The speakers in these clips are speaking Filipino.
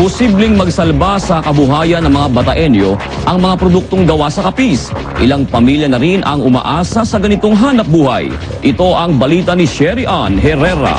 Posibleng magsalba sa kabuhayan ng mga Bataenyo ang mga produktong gawa sa kapis. Ilang pamilya na rin ang umaasa sa ganitong hanap buhay. Ito ang balita ni Sherry Ann Herrera.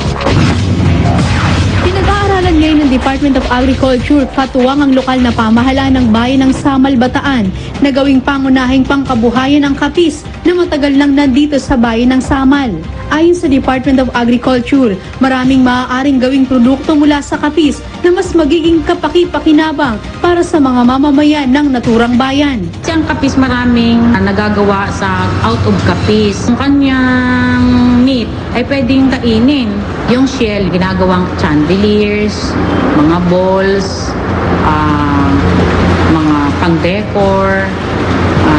Pinag-aaralan ngayon ng Department of Agriculture katuwang ang lokal na pamahalaan ng bayan ng Samal Bataan na gawing pangunahing pangkabuhayan ang kapis na matagal nang nandito sa bayan ng Samal. Ayon sa Department of Agriculture, maraming maaaring gawing produkto mula sa kapis na mas magiging kapaki-pakinabang para sa mga mamamayan ng naturang bayan. Ang kapis maraming ah, nagagawa sa out of kapis. Ang kanyang meat ay pwedeng kainin. Yung shell, ginagawang chandeliers, mga balls, ah, mga pang-decor,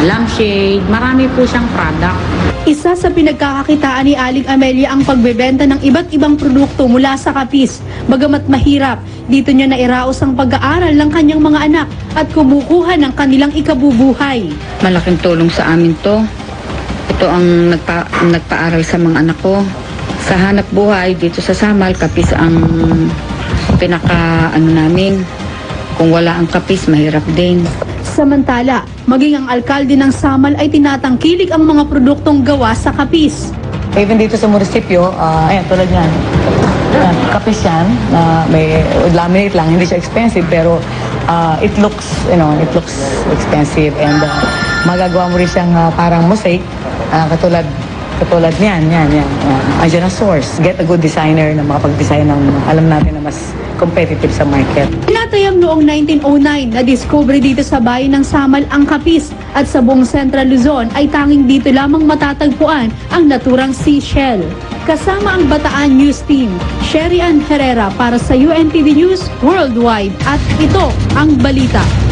lampshade. Marami po siyang product. Isa sa pinagkakakitaan ni Aling Amelia ang pagbebenta ng iba't ibang produkto mula sa kapis. Bagamat mahirap, dito niya nairaos ang pag-aaral ng kanyang mga anak at kumukuha ng kanilang ikabubuhay. Malaking tulong sa amin to. Ito ang nagpa, nagpaaral sa mga anak ko. Sa hanap buhay dito sa Samal, kapis ang pinaka ano namin. Kung wala ang kapis, mahirap din. Samantala, maging ang alkalde ng Samal ay tinatangkilik ang mga produktong gawa sa kapis. Even dito sa munisipyo, ah, ayan, tulad yan. Yan, kapis yan, na may laminate lang, hindi siya expensive, pero ah, it looks, you know, it looks expensive and ah, magagawa mo rin siyang ah, parang mosaic, ah, katulad katulad niyan, yan, yan. yan. Andiyan ang source. Get a good designer na makapag-design ng alam natin na mas competitive sa market. Tinatayang noong 1909 na discovery dito sa bayan ng Samal ang kapis at sa buong Central Luzon ay tanging dito lamang matatagpuan ang naturang seashell. Kasama ang Bataan News Team, Sherry Ann Herrera para sa UNTV News Worldwide at ito ang balita.